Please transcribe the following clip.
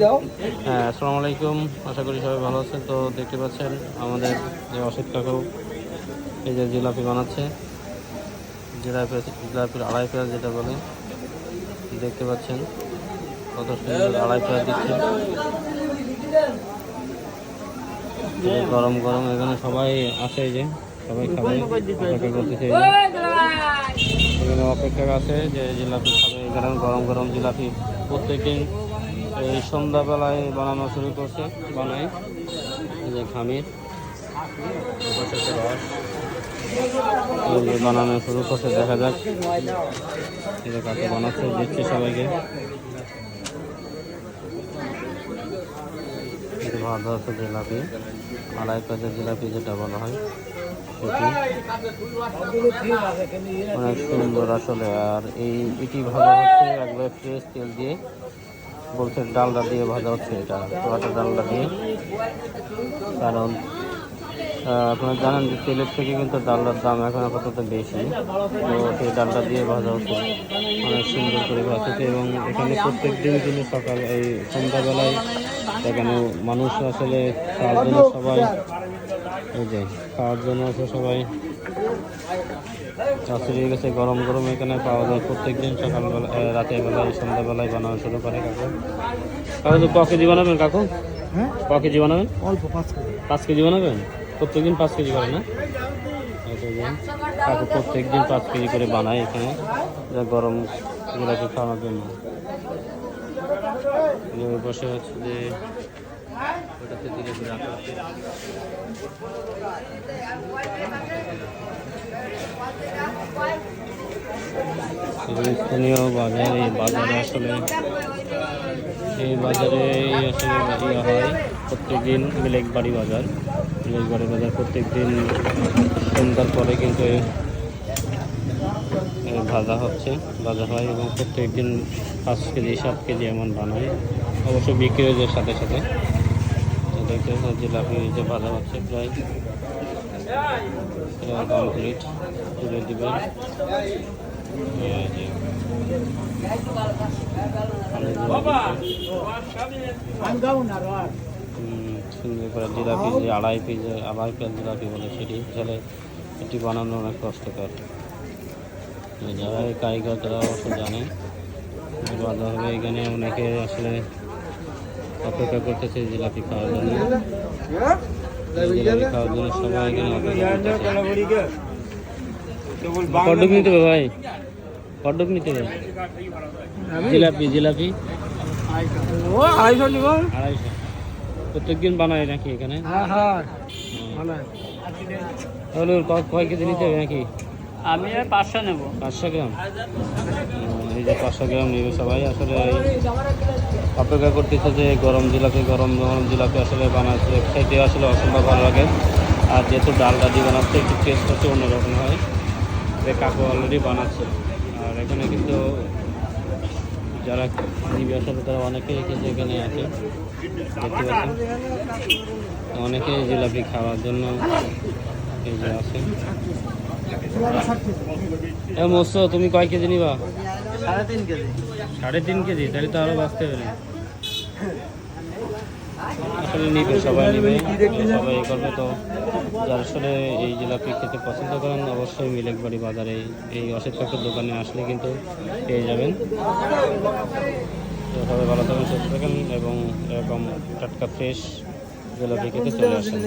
হ্যাঁ আসসালামু আলাইকুম। আশা করি সবাই ভালো আছেন। তো দেখতে পাচ্ছেন আমাদের যে অসিত কাকু, এই যে জিলাপি বানাচ্ছে, জিলাপি জিলাপির আড়াই পেঁয়াজ যেটা বলে, দেখতে পাচ্ছেন কত সুন্দর আড়াই পেঁয়াজ দিচ্ছে। গরম গরম, এখানে সবাই এই যে, সবাই খাবে। অপেক্ষা করতেছে এখানে অপেক্ষা আছে যে জিলাপি খাবে। এখানে গরম গরম জিলাপি প্রত্যেকদিন এই সন্ধ্যাবেলায় বানানো শুরু করছে বানায় এই যে খামির বানানো শুরু করছে, দেখা যাক। কাকে বানাচ্ছে, দিচ্ছে সবাইকে। ভাত হচ্ছে জিলাপি। আড়াই কাজের জিলাপি যেটা বলা হয় অনেক সুন্দর আসলে। আর এই এটি ভাজা হচ্ছে একবার ফ্রেশ তেল দিয়ে বলছে ডালটা দিয়ে ভাজা হচ্ছে এটা পোড়াটা ডালটা দিয়ে। কারণ আপনারা জানেন যে তেলের থেকে কিন্তু ডালটার দাম এখন আপাতত বেশি। তো সেই ডালটা দিয়ে ভাজা হচ্ছে। অনেক সুন্দর করে ভাজছে এবং এখানে প্রত্যেক দিন কিন্তু সকাল, এই সন্ধ্যাবেলায় এখানে মানুষ আসলে খাওয়ার জন্য সবাই, এই যে, খাওয়ার জন্য আছে সবাই চাষির গেছে গরম গরম এখানে পাওয়া যায় প্রত্যেক দিন সকালবেলা রাতের বেলায় সন্ধ্যাবেলায় বানানো শুরু করে কাকু। কাকু তো ক কেজি বানাবেন কাকু? হ্যাঁ? ক কেজি বানাবেন? অল্প পাঁচ কেজি। পাঁচ কেজি বানাবেন? প্রত্যেকদিন পাঁচ কেজি করে না? কাকু প্রত্যেক দিন পাঁচ কেজি করে বানায় এখানে যা গরম জিলাপি খাওয়ানোর জন্য। পাশে হচ্ছে যে ওটাতে আছে এটা স্থানীয় বাজার, এই বাজারে আসলে, এই বাজারে আসলে ইয়ে হয় প্রত্যেক দিন মিলেকবাড়ি বাজার। মিলেকবাড়ি বাজার প্রত্যেক দিন সন্ধ্যার পরে কিন্তু ভাজা হচ্ছে, ভাজা হয় এবং প্রত্যেক দিন পাঁচ কেজি, সাত কেজি এমন বানায়। অবশ্য বিক্রি সাথে সাথে। তো দেখতে পাচ্ছেন জিলাপি যে ভাজা হচ্ছে প্রায়। কমপ্লিট তুলে দিবেন। যে জিলাপি যে আড়াই পিস আড়াই পিস জিলাপি বলে সেটি। আসলে এটি বানানো অনেক কষ্টকর। যারা কারিগর তারা অবশ্য জানে। যে বাজার হবে এখানে অনেকে আসলে অপেক্ষা করতেছে জিলাপি খাওয়ার জন্য। জিলাপি খাওয়ার জন্য সবাই এখানে কটক নিতে হবে ভাই? কটক নিতে হবে জিলাপি জিলাপি। ও আড়াইশো আড়াইশো। প্রত্যেকদিন বানায় নাকি এখানে? হ্যাঁ হ্যাঁ। তাহলে কয় কেজি নিতে হবে নাকি? আমি পাঁচশো নেব। পাঁচশো গ্রাম। এই যে পাঁচশো গ্রাম নেবে সবাই আসলে অপেক্ষা করতেছে যে গরম জিলাপি, গরম গরম জিলাপি আসলে বানাচ্ছে খেতে আসলে অসম্ভব ভালো লাগে। আর যেহেতু ডালটা দিয়ে বানাচ্ছে একটু টেস্ট হচ্ছে অন্যরকম হয়। যে কাকু অলরেডি বানাচ্ছে। আর এখানে কিন্তু যারা নিবে আসলে তারা অনেকেই কিন্তু এখানে আছে। দেখতে পাচ্ছেন। অনেকেই জিলাপি খাওয়ার জন্য এই যে আছে। মোস্ত, তুমি কয় কেজি নিবা? সাড়ে তিন কেজি। তাহলে তো আরও বাঁচতে হবে আসলে নিবে, সবাই নিবে। সবাই এ করবে তো। যারা আসলে এই জিলাপি খেতে পছন্দ করেন, অবশ্যই মিলেকবাড়ি বাজারে এই- অসিত কাকুর দোকানে আসলে কিন্তু পেয়ে যাবেন। তো সবাই ভালো থাকেন সুস্থ থাকেন এবং এরকম টাটকা ফ্রেশ জিলাপি খেতে চলে আসেন।